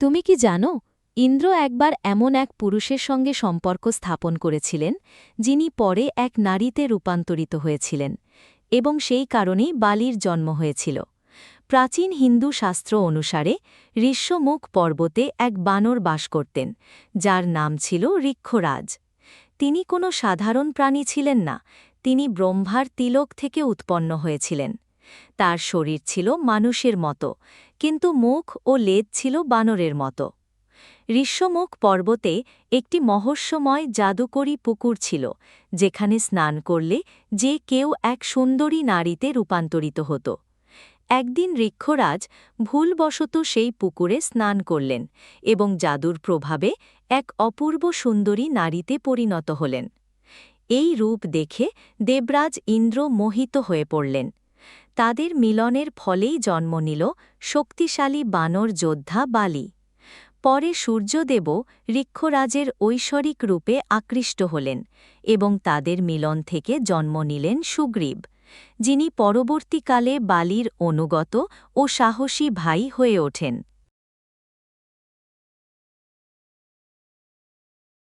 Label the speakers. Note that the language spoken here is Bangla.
Speaker 1: তুমি কি জানো, ইন্দ্র একবার এমন এক পুরুষের সঙ্গে সম্পর্ক স্থাপন করেছিলেন, যিনি পরে এক নারীতে রূপান্তরিত হয়েছিলেন, এবং সেই কারণেই বালির জন্ম হয়েছিল। প্রাচীন হিন্দু শাস্ত্র অনুসারে ঋষ্যমুখ পর্বতে এক বানর বাস করতেন, যার নাম ছিল ঋক্ষরাজ। তিনি কোনো সাধারণ প্রাণী ছিলেন না, তিনি ব্রহ্মার তিলক থেকে উৎপন্ন হয়েছিলেন। তার শরীর ছিল মানুষের মতো, কিন্তু মুখ ও লেজ ছিল বানরের মতো। ঋষ্যমুখ পর্বতে একটি মহস্যময় জাদুকরী পুকুর ছিল, যেখানে স্নান করলে যে কেউ এক সুন্দরী নারীতে রূপান্তরিত হতো। একদিন ঋক্ষরাজ ভুলবশত সেই পুকুরে স্নান করলেন এবং জাদুর প্রভাবে এক অপূর্ব সুন্দরী নারীতে পরিণত হলেন। এই রূপ দেখে দেবরাজ ইন্দ্র মোহিত হয়ে পড়লেন। তাদের মিলনের ফলেই জন্ম নিল শক্তিশালী বানর যোদ্ধা বালি। পরে সূর্যদেব ঋক্ষরাজের ঐশ্বরিক রূপে আকৃষ্ট হলেন এবং তাদের মিলন থেকে জন্ম নিলেন সুগ্রীব, যিনি পরবর্তীকালে বালির অনুগত ও সাহসী ভাই হয়ে ওঠেন।